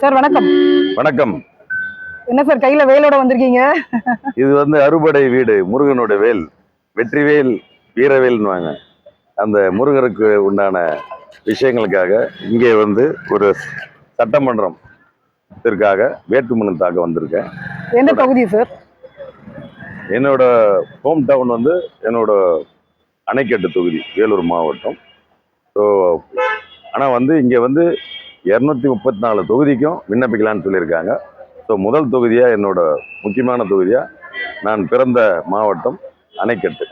Sir வணக்கம். வணக்கம். என்ன சார் கையில வேலோட வந்திருக்கீங்க? இது வந்து அறுபடை வீடு முருகனோட வேல் வெற்றிவேல் வீரவேல்னுவாங்க. அந்த முருகருக்கு உண்டான விஷயங்களுக்காக இங்கே வந்து ஒரு சட்டமன்றம் இதற்காக வேட்புமனு தாக்க வந்திருக்கேன். எந்த தொகுதி சார்? என்னோட ஹோம் டவுன் வந்து என்னோட அணைக்கட்டு தொகுதி வேலூர் மாவட்டம். ஸோ ஆனால் வந்து இங்கே வந்து இரநூத்தி முப்பத்தி நாலு தொகுதிக்கும் விண்ணப்பிக்கலான்னு சொல்லியிருக்காங்க. ஸோ முதல் தொகுதியாக என்னோட முக்கியமான தொகுதியாக நான் பிறந்த மாவட்டம் அணைக்கட்டு.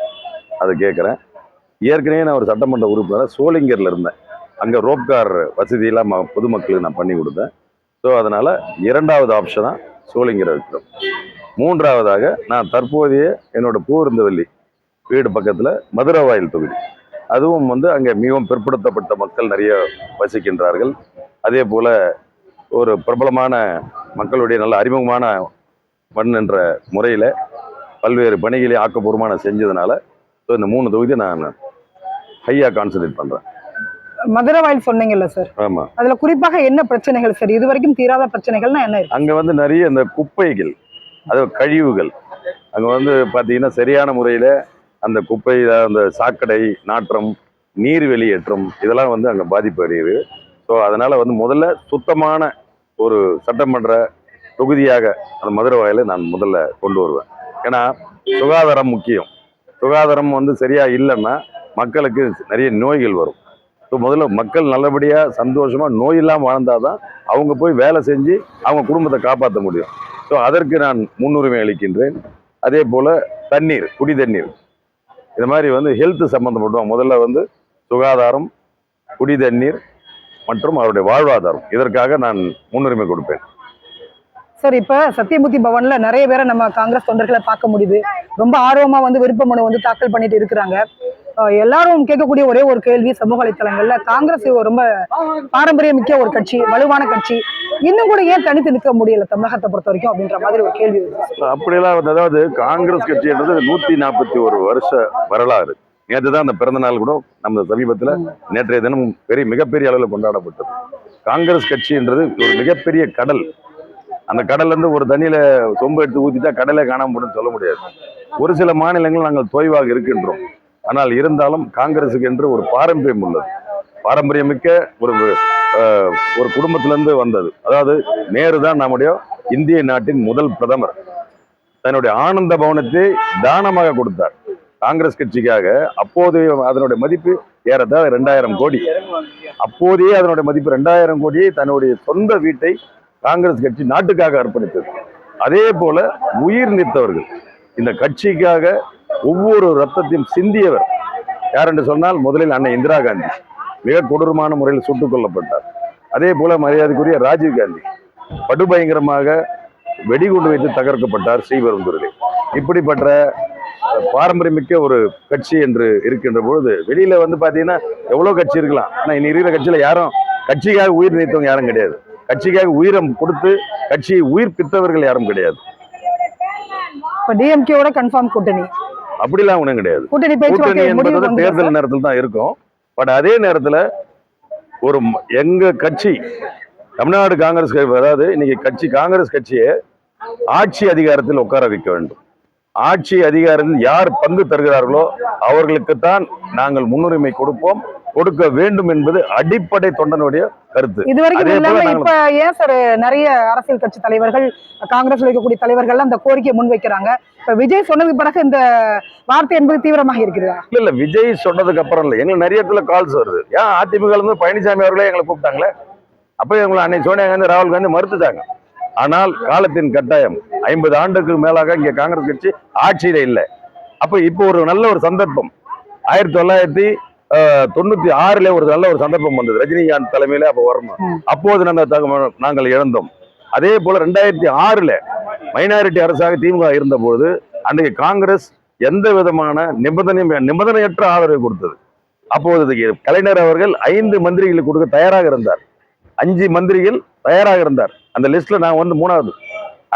அதை கேட்குறேன். ஏற்கனவே நான் ஒரு சட்டமன்ற உறுப்பினராக சோளிங்கரில் இருந்தேன். அங்கே ரோப்கார் வசதியெல்லாம் ம- பொதுமக்களுக்கு நான் பண்ணி கொடுத்தேன். ஸோ அதனால் இரண்டாவது ஆப்ஷனாக சோளிங்கரை இருக்கிறோம் மூன்றாவதாக நான் தற்போதைய என்னோடய பூவிருந்தவல்லி வீடு பக்கத்தில் மதுரவாயில் தொகுதி. அதுவும் வந்து அங்கே மிகவும் பிற்படுத்தப்பட்ட மக்கள் நிறைய வசிக்கின்றார்கள். அதே போல் ஒரு பிரபலமான மக்களுடைய நல்ல அறிமுகமான மண் என்ற முறையில் பல்வேறு பணிகளை ஆக்கப்பூர்வமாக நான் செஞ்சதுனால ஸோ இந்த மூணு தொகுதி நான் ஹையாக கான்சன்ட்ரேட் பண்ணுறேன் மதுரை வாயில் சொன்னீங்கல்ல சார்? ஆமாம் அதுல குறிப்பாக என்ன பிரச்சனைகள் சார்? இது வரைக்கும் தீராத பிரச்சனைகள்னா என்ன அங்கே வந்து நிறைய இந்த குப்பைகள் அது கழிவுகள். அங்கே வந்து பார்த்தீங்கன்னா சரியான முறையில் அந்த குப்பை அந்த சாக்கடை நாற்றம் நீர் வெளியேற்றம் இதெல்லாம் வந்து அங்கே பாதிப்பு அடையுது ஸோ அதனால் வந்து முதல்ல சுத்தமான ஒரு சட்டமன்ற தொகுதியாக அந்த மதுரை வாயிலை நான் முதல்ல கொண்டு வருவேன். ஏன்னா சுகாதாரம் முக்கியம். சுகாதாரம் வந்து சரியாக இல்லைன்னா மக்களுக்கு நிறைய நோய்கள் வரும். ஸோ முதல்ல மக்கள் நல்லபடியாக சந்தோஷமாக நோய் இல்லாமல் வாழ்ந்தால் தான் அவங்க போய் வேலை செஞ்சு அவங்க குடும்பத்தை காப்பாற்ற முடியும். ஸோ அதற்கு நான் முன்னுரிமை அளிக்கின்றேன். அதே போல் தண்ணீர் குடி தண்ணீர். இது மாதிரி வந்து ஹெல்த்து சம்மந்தப்பட்டோம் முதல்ல வந்து சுகாதாரம் குடி தண்ணீர் மற்றும் அவருடைய வாழ்வாதாரம். இதற்காக நான் முன்னுரிமை கொடுப்பேன். சார் இப்ப சத்தியமூர்த்தி பவன்ல நிறைய பேரை நம்ம காங்கிரஸ் தொண்டர்களை பார்க்க முடியுது. ரொம்ப ஆர்வமா வந்து விருப்ப மனு வந்து தாக்கல் பண்ணிட்டு இருக்கிறாங்க. எல்லாரும் கேட்கக்கூடிய ஒரே ஒரு கேள்வி சமூக வலைத்தளங்கள்ல காங்கிரஸ் ரொம்ப பாரம்பரியமிக்க ஒரு கட்சி வலுவான கட்சி. இன்னும் கூட ஏன் தனித்து நிற்க முடியல தமிழகத்தை பொறுத்த வரைக்கும் அப்படின்ற மாதிரி ஒரு கேள்வி அப்படியெல்லாம் அதாவது காங்கிரஸ் கட்சின்றது நூற்றி நாற்பத்தி ஒரு வருஷ வரலாறு. நேற்று தான் அந்த பிறந்த நாள் கூட நம்ம சமீபத்தில் நேற்றைய தினம் பெரிய மிகப்பெரிய அளவில் கொண்டாடப்பட்டது. காங்கிரஸ் கட்சின்றது ஒரு மிகப்பெரிய கடல். அந்த கடல்ல இருந்து ஒரு தண்ணியில சொம்பு எடுத்து ஊத்திட்டா கடலே காணாம போடுன்னு சொல்ல முடியாது. ஒரு சில மாநிலங்கள் நாங்கள் தொய்வாக இருக்கின்றோம். ஆனால் இருந்தாலும் காங்கிரஸுக்கு என்று ஒரு பாரம்பரியம் உள்ளது. பாரம்பரியமிக்க ஒரு ஒரு குடும்பத்திலிருந்து வந்தது. அதாவது நேரு தான் நம்முடைய இந்திய நாட்டின் முதல் பிரதமர். தன்னுடைய ஆனந்த பவனத்தை தானமாக கொடுத்தார். காங்கிரஸ் கட்சிக்காக அப்போது அதனுடைய மதிப்பு ஏறத்தாழ ரெண்டாயிரம் கோடி. அப்போதையே அதனுடைய மதிப்பு ரெண்டாயிரம் கோடியை தன்னுடைய சொந்த வீட்டை காங்கிரஸ் கட்சி நாட்டுக்காக அர்ப்பணித்தது. அதே போல உயிர் நீத்தவர்கள். இந்த கட்சிக்காக ஒவ்வொரு ரத்தத்தையும் சிந்தியவர். யார் என்று சொன்னால் முதலில் அன்னை இந்திரா காந்தி. மிக கொடூரமான முறையில் சுட்டுக் கொல்லப்பட்டார். அதே போல மரியாதைக்குரிய ராஜீவ் காந்தி. படுபயங்கரமாக வெடிகுண்டு வைத்து தகர்க்கப்பட்டார் ஸ்ரீபெரும்புரிலே இப்படிப்பட்ட பாரம்பரியமிக்க ஒரு கட்சி என்று இருக்கின்ற பொழுது வெளியில வந்து பாத்தீங்கன்னா எவ்வளவு கட்சி இருக்கலாம். ஆனா இன்னைக்கு இருக்கிற கட்சியில யாரும் கட்சிக்காக உயிர் நீத்தவங்க யாரும் கிடையாது. கட்சிக்காக உயிரம் கொடுத்து கட்சியை உயிர் பித்தவர்கள் யாரும் கிடையாது. இப்ப டிஎம்கேவோட கன்ஃபார்ம் கூட்டணி. அப்படிலாம் ஒண்ணும் கிடையாது. கூட்டணி என்பது தேர்தல் நேரத்தில் தான் இருக்கும். பட் அதே நேரத்துல ஒரு எங்க கட்சி தமிழ்நாடு காங்கிரஸ் அதாவது இன்னைக்கு கட்சி காங்கிரஸ் கட்சியை ஆட்சி அதிகாரத்தில் உட்கார வைக்க வேண்டும். ஆட்சி அதிகாரத்தில் யார் பங்கு தருகிறார்களோ அவர்களுக்குத்தான் நாங்கள் முன்னுரிமை கொடுப்போம். கொடுக்க வேண்டும் என்பது அடிப்படை தொண்டனுடைய கருத்து. இது வரைக்கும் அதே போல இல்லாம இப்ப ஏன் சார் நிறைய அரசியல் கட்சி தலைவர்கள் காங்கிரஸ்ல இருக்கக்கூடிய தலைவர்கள் அந்த கோரிக்கையை முன்வைக்கிறாங்க. இப்ப விஜய் சொன்னதுக்கு பிறகு இந்த வார்த்தை என்பது தீவிரமாக இருக்கிறதா? இல்ல இல்ல விஜய் சொன்னதுக்கு அப்புறம் இல்ல. எங்களுக்கு நிறைய இடத்துல கால்ஸ் வருது. ஏன் அதிமுக இருந்து பழனிசாமி அவர்களே எங்களை கூப்பிட்டாங்களே? அப்ப எங்களை அன்னை சோனியா காந்தி ராகுல் காந்தி மறுத்துட்டாங்க. ஆனால் காலத்தின் கட்டாயம். ஐம்பது ஆண்டுக்கு மேலாக இங்க காங்கிரஸ் கட்சி ஆட்சியில இல்லை. அப்ப இப்போ ஒரு நல்ல ஒரு சந்தர்ப்பம். ஆயிரத்தி தொள்ளாயிரத்தி தொண்ணூத்தி ஆறுல ஒரு நல்ல ஒரு சந்தர்ப்பம் வந்தது. ரஜினிகாந்த் தலைமையில அப்ப வரணும். அப்போது நாங்கள் நாங்கள் இழந்தோம். அதே போல ரெண்டாயிரத்தி ஆறுல மைனாரிட்டி அரசாக திமுக இருந்தபோது அன்றைக்கு காங்கிரஸ் எந்த விதமான நிபந்தனை நிபந்தனையற்ற ஆதரவை கொடுத்தது. அப்போது கலைஞர் அவர்கள் ஐந்து மந்திரிகளுக்கு கொடுக்க தயாராக இருந்தார். அஞ்சு மந்திரிகள் தயாராக இருந்தார். அந்த லிஸ்ட்ல நான் வந்து மூணாவது.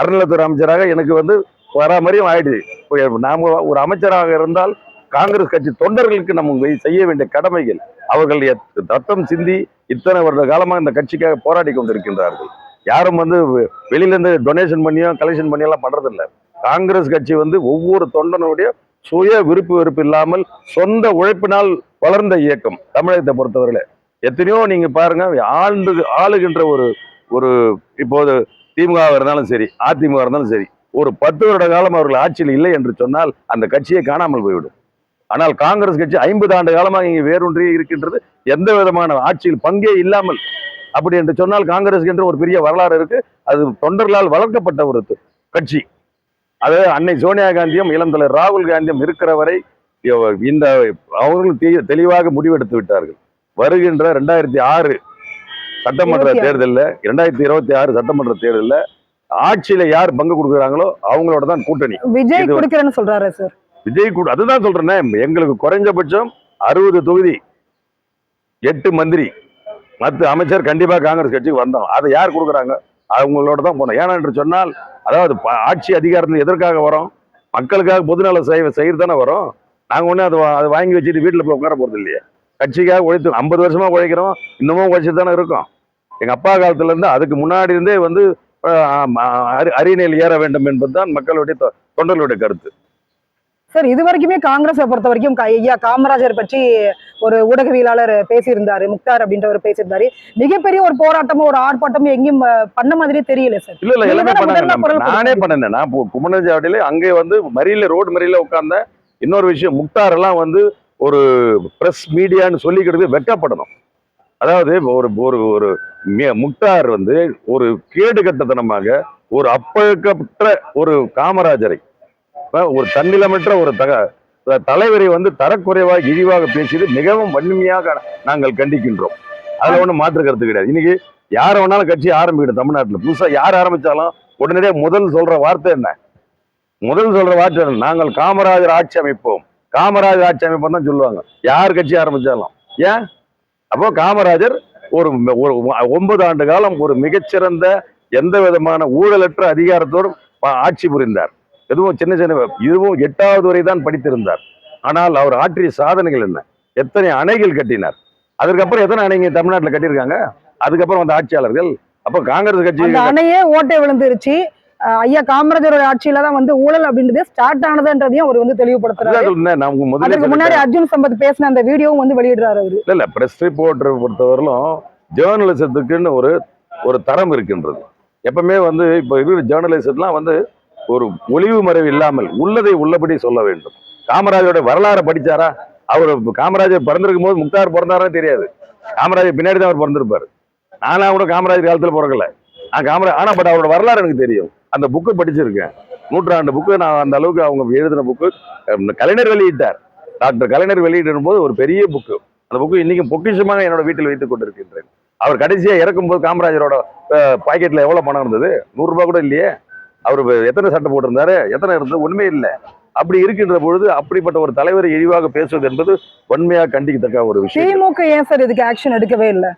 அறநிலைத்துறை அமைச்சராக எனக்கு வந்து பராமரியம் ஆயிடுச்சு நாம ஒரு அமைச்சராக இருந்தால் காங்கிரஸ் கட்சி தொண்டர்களுக்கு நம்ம செய்ய வேண்டிய கடமைகள். அவர்கள் தத்தம் சிந்தி இத்தனை வருட காலமாக இந்த கட்சிக்காக போராடி கொண்டிருக்கின்றார்கள். யாரும் வந்து வெ- வெளியில இருந்து டொனேஷன் பண்ணியோ கலெக்ஷன் பண்ணியெல்லாம் எல்லாம் காங்கிரஸ் கட்சி வந்து ஒவ்வொரு தொண்டனுடைய சுய விருப்பு வெறுப்பு இல்லாமல் சொந்த உழைப்பினால் வளர்ந்த இயக்கம் தமிழகத்தை பொறுத்தவரையில. எத்தனையோ நீங்க பாருங்க ஆழ்ந்து ஆளுகின்ற ஒரு ஒரு இப்போது திமுகவாக இருந்தாலும் சரி அதிமுக இருந்தாலும் சரி ஒரு பத்து வருட காலம் அவர்கள் ஆட்சியில் இல்லை என்று சொன்னால் அந்த கட்சியை காணாமல் போய்விடும். ஆனால் காங்கிரஸ் கட்சி ஐம்பது ஆண்டு காலமாக இங்கே வேரூன்றி இருக்கின்றது எந்த விதமான ஆட்சியில் பங்கே இல்லாமல். அப்படி என்று சொன்னால் காங்கிரஸ் என்று ஒரு பெரிய வரலாறு இருக்கு அது தொண்டர்களால் வளர்க்கப்பட்ட ஒரு கட்சி. அது அன்னை சோனியா காந்தியும் இளம் தலைவர் ராகுல் காந்தியும் இருக்கிற வரை இந்த அவர்கள் தெளிவாக முடிவெடுத்து விட்டார்கள். வருகின்ற ரெண்டாயிரத்தி ஆறு சட்டமன்ற. தேர்தலில் ரெண்டாயிரத்தி இருபத்தி ஆறு சட்டமன்ற தேர்தலில் ஆட்சியில யார் பங்கு கொடுக்குறாங்களோ அவங்களோட தான் கூட்டணி. விஜய் கொடுக்கிறேன்னு சொல்றாரு சார். விஜய் கூட அதுதான் சொல்றேனே எங்களுக்கு குறைஞ்சபட்சம் அறுபது தொகுதி எட்டு மந்திரி மற்ற அமைச்சர் கண்டிப்பா காங்கிரஸ் கட்சிக்கு வந்தோம். அதை யார் கொடுக்குறாங்க? அவங்களோட தான் போனோம். ஏன்னா என்று சொன்னால் அதாவது ஆட்சி அதிகாரத்தில் எதற்காக வரோம்? மக்களுக்காக பொதுநல செய்ய செய்யறது தானே வரோம்? நாங்க ஒண்ணு அதை அதை வாங்கி வச்சுட்டு வீட்டுல போய் உட்கார போறது இல்லையே கட்சிக்காக உழைத்து ஐம்பது வருஷமா உழைக்கிறோம் இன்னமும் உழைச்சிட்டு தானே இருக்கோம். எங்க அப்பா காலத்துல இருந்து அதுக்கு முன்னாடி இருந்தே வந்து அரியணையில் ஏற வேண்டும் என்பதுதான் மக்களுடைய தொ- தொண்டர்களுடைய கருத்து. சார் இது வரைக்குமே காங்கிரஸை பொறுத்த வரைக்கும் ஐயா காமராஜர் பற்றி ஒரு ஊடகவியலாளர் பேசியிருந்தாரு முக்தார் அப்படின்றவர் பேசியிருந்தாரு. மிகப்பெரிய ஒரு போராட்டமும் ஒரு ஆர்ப்பாட்டமும் எங்கேயும் பண்ண மாதிரியே தெரியல சார். இல்ல இல்ல எல்லாமே தானே நானே. பண்ணேன். நான் குமரஞ்சாவடியில அங்கே வந்து மறியல ரோடு மறியல உட்கார்ந்த இன்னொரு விஷயம் முக்தார் எல்லாம் வந்து ஒரு பிரஸ் மீடியான்னு சொல்லிக்கிறது வெட்கப்படணும். அதாவது ஒரு ஒரு ஒரு முக்தார் வந்து ஒரு கேடு கட்டத்தனமாக ஒரு அப்பழுக்கப்பட்ட ஒரு காமராஜரை ஒரு தன்னிலமற்ற ஒரு தக தலைவரை வந்து தரக்குறைவாக இழிவாக பேசியது மிகவும் வன்மையாக நாங்கள் கண்டிக்கின்றோம். அதில் ஒன்றும் மாற்று கருத்து கிடையாது. இன்னைக்கு யார வேணாலும் கட்சி ஆரம்பிக்கணும் தமிழ்நாட்டில். புதுசாக யார் ஆரம்பிச்சாலும் உடனடியே முதல் சொல்ற வார்த்தை என்ன? முதல் சொல்ற வார்த்தை என்ன? நாங்கள் காமராஜர் ஆட்சி அமைப்போம். காமராஜர் ஆட்சி அமைப்போம் தான் சொல்லுவாங்க. யார் கட்சி ஆரம்பித்தாலும் ஏன்? அப்போ காமராஜர் ஒரு ஒரு ஒன்பது ஆண்டு காலம் ஒரு மிகச்சிறந்த எந்த விதமான ஊழலற்ற அதிகாரத்தோடும் ஆட்சி புரிந்தார். எதுவும் சின்ன சின்ன இதுவும் எட்டாவது வரை தான் படித்திருந்தார். ஆனால் அவர் ஆற்றிய சாதனைகள் என்ன? எத்தனை அணைகள் கட்டினார்? அதுக்கப்புறம் எத்தனை அணைங்க தமிழ்நாட்டுல கட்டியிருக்காங்க? அதுக்கப்புறம் வந்த ஆட்சியாளர்கள் அப்போ காங்கிரஸ் கட்சி அணையே ஓட்டை விழுந்துருச்சு. ஐயா காமராஜரோட ஆட்சியில தான் வந்து ஊழல் அப்படின்றதே ஸ்டார்ட் ஆனதுன்றதையும் அவர் வந்து தெளிவுபடுத்துறாரு. அதுக்கு முன்னாடி அர்ஜுன் சம்பத் பேசின அந்த வீடியோவும் வந்து வெளியிடுறாரு அவரு. இல்ல இல்ல பிரஸ் ரிப்போர்ட்டரை பொறுத்தவரையிலும் ஜேர்னலிசத்துக்குன்னு ஒரு ஒரு தரம் இருக்கின்றது. எப்பவுமே வந்து இப்போ இருக்கிற ஜேர்னலிசம்லாம் வந்து ஒரு ஒளிவு மறைவு இல்லாமல் உள்ளதை உள்ளபடி சொல்ல வேண்டும். காமராஜரோட வரலாறை படிச்சாரா? அவர் காமராஜர் பிறந்திருக்கும் போது முக்தார் பிறந்தாரா தெரியாது. காமராஜர் பின்னாடி தான் அவர் பிறந்திருப்பாரு. நானா கூட காமராஜர் காலத்துல பிறக்கல. நான் காமராஜ் ஆனா பட் அவரோட வரலாறு எனக்கு தெரியும். அந்த புக்கு படிச்சிருக்கேன். நூற்றாண்டு புக்கு நான் அந்த அளவுக்கு அவங்க எழுதின புக்கு கலைஞர் வெளியிட்டார். டாக்டர் கலைஞர் வெளியிடும் போது ஒரு பெரிய புக்கு அந்த புக்கு இன்னைக்கு பொக்கிஷமாக என்னோட வீட்டில் வைத்துக் கொண்டிருக்கின்றேன். அவர் கடைசியாக இறக்கும்போது காமராஜரோட பாக்கெட்டில் எவ்வளோ பணம் இருந்தது? நூறுரூபா கூட இல்லையே. அவர் எத்தனை சட்டை போட்டிருந்தாரு? எத்தனை இருந்தது? உண்மை இல்லை. அப்படி இருக்கின்ற பொழுது அப்படிப்பட்ட ஒரு தலைவரை இழிவாக பேசுவது என்பது வன்மையாக கண்டிக்கத்தக்க ஒரு விஷயம். திமுக ஏன் சார் இதுக்கு ஆக்ஷன் எடுக்கவே இல்லை?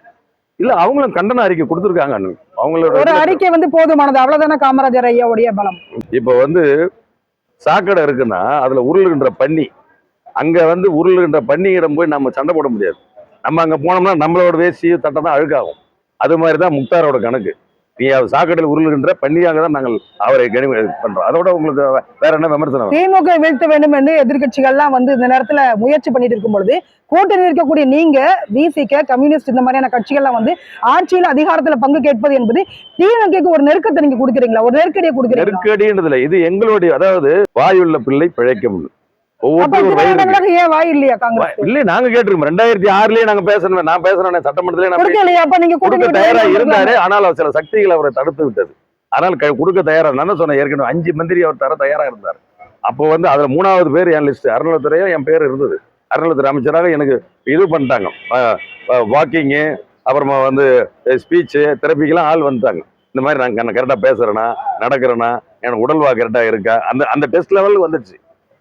இல்ல அவங்களும் கண்டன அறிக்கை கொடுத்திருக்காங்க அவங்களோட ஒரு அறிக்கை வந்து போதுமானது. அவ்வளவுதானே காமராஜர் ஐயாவுடைய பலம்? இப்ப வந்து சாக்கடை இருக்குன்னா அதுல உருளுகின்ற பன்னி. அங்க வந்து உருளுகின்ற பன்னியிடம் போய் நம்ம சண்டை போட முடியாது. நம்ம அங்க போனோம்னா நம்மளோட வேசி தட்டை தான் அழுக்காகும். அது மாதிரி தான் முக்தாரோட கணக்கு. நீ அவர் சாக்கடையில் உருளுகின்ற பன்னியாக தான் நாங்கள் அவரை கனிம பண்றோம். அதோட உங்களுக்கு வேற என்ன விமர்சனம்? திமுக வீழ்த்த வேண்டும் என்று எதிர்க்கட்சிகள்லாம் வந்து இந்த நேரத்துல முயற்சி பண்ணிட்டு இருக்கும் பொழுது கூட்டணி இருக்கக்கூடிய நீங்க விசிக கம்யூனிஸ்ட் இந்த மாதிரியான கட்சிகள்லாம் வந்து ஆட்சியில் அதிகாரத்துல பங்கு கேட்பது என்பது திமுகக்கு ஒரு நெருக்கத்தை நீங்க கொடுக்குறீங்களா? ஒரு நெருக்கடியை கொடுக்குறீங்களா? நெருக்கடின்றதுல இது எங்களுடைய அதாவது வாயுள்ள பிள்ளை பிழைக்கும் அப்ப ஒவ்வொருத்தரும் ஏன் வாய் இல்லையா காங்கிரஸ் இல்ல நாங்க கேட்டிருக்கோம். ரெண்டாயிரத்தி ஆறுலயே நாங்க பேசணும் நான் பேசுறேன் சட்டமன்றத்திலே நான் கொடுக்க தயாரா இருந்தாரு. ஆனால் சில சக்திகள் அவரை தடுத்து விட்டது. ஆனால் கொடுக்க தயாரா தான் சொன்னேன் ஏற்கனவே அஞ்சு மந்திரி அவர் தர தயாரா இருந்தார். அப்போ வந்து அதுல மூணாவது பேர் என் லிஸ்ட் அருணத்துறையும் என் பேர் இருந்தது. அருணத்துறை அமைச்சராக எனக்கு இது பண்ணிட்டாங்க. வாக்கிங்கு அப்புறமா வந்து ஸ்பீச்சு தெரப்பிக்கெல்லாம் ஆள் வந்துட்டாங்க. இந்த மாதிரி நான் கரெக்டா பேசுறேனா நடக்கிறேனா எனக்கு உடல்வா கரெக்டா இருக்கா? அந்த அந்த டெஸ்ட் லெவலுக்கு வந்துச்சு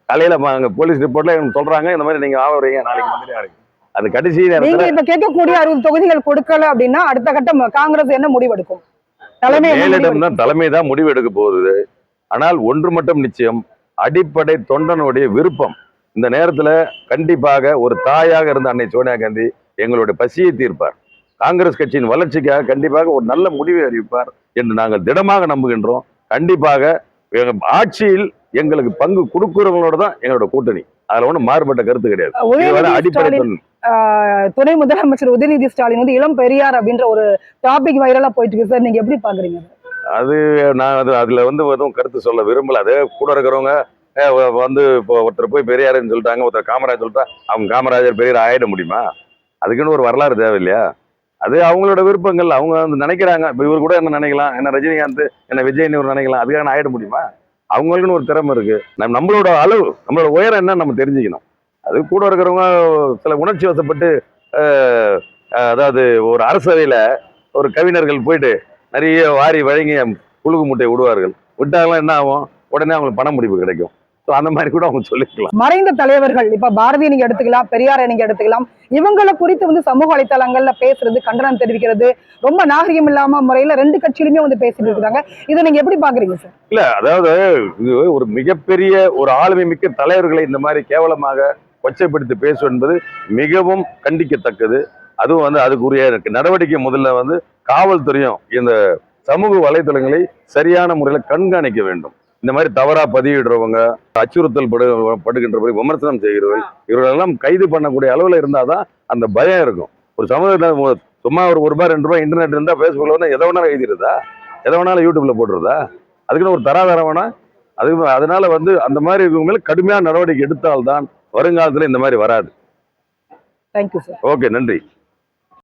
காலையில அங்க போலீஸ் ரிப்போர்ட்ல எனக்கு சொல்றாங்க இந்த மாதிரி நீங்க ஆவறீங்க நாளைக்கு ஆறீங்க அது கடைசி நீங்க இப்ப கேட்கக்கூடிய அறுபது தொகுதிகள் கொடுக்கல அப்படின்னா அடுத்த கட்டம் காங்கிரஸ் என்ன முடிவெடுக்கும்? தலைமை மேலிடம்? தான் தலைமை தான் முடிவு எடுக்க போகுது. ஆனால் ஒன்று மட்டும் நிச்சயம் அடிப்படை தொண்டனுடைய விருப்பம். இந்த நேரத்துல கண்டிப்பாக ஒரு தாயாக இருந்த அன்னை சோனியா காந்தி எங்களுடைய பசியை தீர்ப்பார். காங்கிரஸ் கட்சியின் வளர்ச்சிக்காக கண்டிப்பாக ஒரு நல்ல முடிவை அறிவிப்பார் என்று நாங்கள் திடமாக நம்புகின்றோம். கண்டிப்பாக ஆட்சியில் எங்களுக்கு பங்கு கொடுக்கிறவங்களோட தான் எங்களோட கூட்டணி. அதுல ஒன்றும் மாறுபட்ட கருத்து கிடையாது. அடிப்படை துணை முதலமைச்சர் உதயநிதி ஸ்டாலின் வந்து இளம் பெரியார் அப்படின்ற ஒரு டாபிக் வைரலா போயிட்டு இருக்கு சார். நீங்க எப்படி பாக்குறீங்க அது? நான் அது அதுல வந்து எதுவும் கருத்து சொல்ல விரும்பல. அது கூட இருக்கிறவங்க வந்து இப்போ ஒருத்தர் போய் பெரியாருன்னு சொல்லிட்டாங்க ஒருத்தர் காமராஜர் சொல்லிட்டா அவங்க காமராஜர் பெரியார் ஆயிட முடியுமா? அதுக்குன்னு ஒரு வரலாறு தேவை இல்லையா அது அவங்களோட விருப்பங்கள். அவங்க வந்து நினைக்கிறாங்க. இப்போ இவர் கூட என்ன நினைக்கலாம்? என்ன ரஜினிகாந்த் என்ன விஜய்னு நினைக்கலாம்? அதுக்காக நான் ஆயிட முடியுமா? அவங்களுக்குன்னு ஒரு திறமை இருக்கு. நம்ம நம்மளோட அளவு நம்மளோட உயரம் என்ன நம்ம தெரிஞ்சுக்கணும். அது கூட இருக்கிறவங்க சில உணர்ச்சி வசப்பட்டு அதாவது ஒரு அரசவையில் ஒரு கவிஞர்கள் போயிட்டு நிறைய வாரி வழங்கி புழுகு மூட்டையை விடுவார்கள். விட்டாங்கன்னா என்ன ஆகும்? உடனே அவங்களுக்கு பண முடிவு கிடைக்கும். ஸோ அந்த மாதிரி கூட அவங்க சொல்லிக்கலாம் மறைந்த தலைவர்கள் இப்ப பாரதியை நீங்க எடுத்துக்கலாம் பெரியாரை நீங்க எடுத்துக்கலாம் இவங்களை குறித்து வந்து சமூக வலைத்தளங்கள்ல பேசுறது கண்டனம் தெரிவிக்கிறது ரொம்ப நாகரிகம் இல்லாம முறையில ரெண்டு கட்சியிலுமே வந்து பேசிட்டு இருக்காங்க. இதை நீங்க எப்படி பாக்குறீங்க சார் இல்ல அதாவது இது ஒரு மிகப்பெரிய ஒரு ஆளுமை மிக்க தலைவர்களை இந்த மாதிரி கேவலமாக கொச்சைப்படுத்தி பேசுவது என்பது மிகவும் கண்டிக்கத்தக்கது. அதுவும் வந்து அதுக்குரிய நடவடிக்கை முதல்ல வந்து காவல்துறையும் இந்த சமூக வலைத்தளங்களை சரியான முறையில் கண்காணிக்க வேண்டும். இந்த மாதிரி தவறா பதிவிடுறவங்க அச்சுறுத்தல் படு படுகின்றபடி விமர்சனம் செய்கிறவர்கள் இவர்களெல்லாம் கைது பண்ணக்கூடிய அளவில் இருந்தாதான் அந்த பயம் இருக்கும். ஒரு சமூகத்தில் சும்மா ஒரு ஒரு ரூபாய் ரெண்டு ரூபாய் இன்டர்நெட் இருந்தா ஃபேஸ்புக்கில் வந்து எதை வேணாலும் எழுதிடுறதா? எதை வேணாலும் யூடியூப்ல போடுறதா அதுக்குன்னு ஒரு தராதரம் வேணா அது அதனால வந்து அந்த மாதிரி மேல கடுமையான நடவடிக்கை எடுத்தால்தான் வருங்காலத்துல இந்த மாதிரி வராது. தேங்க்யூ சார் ஓகே நன்றி.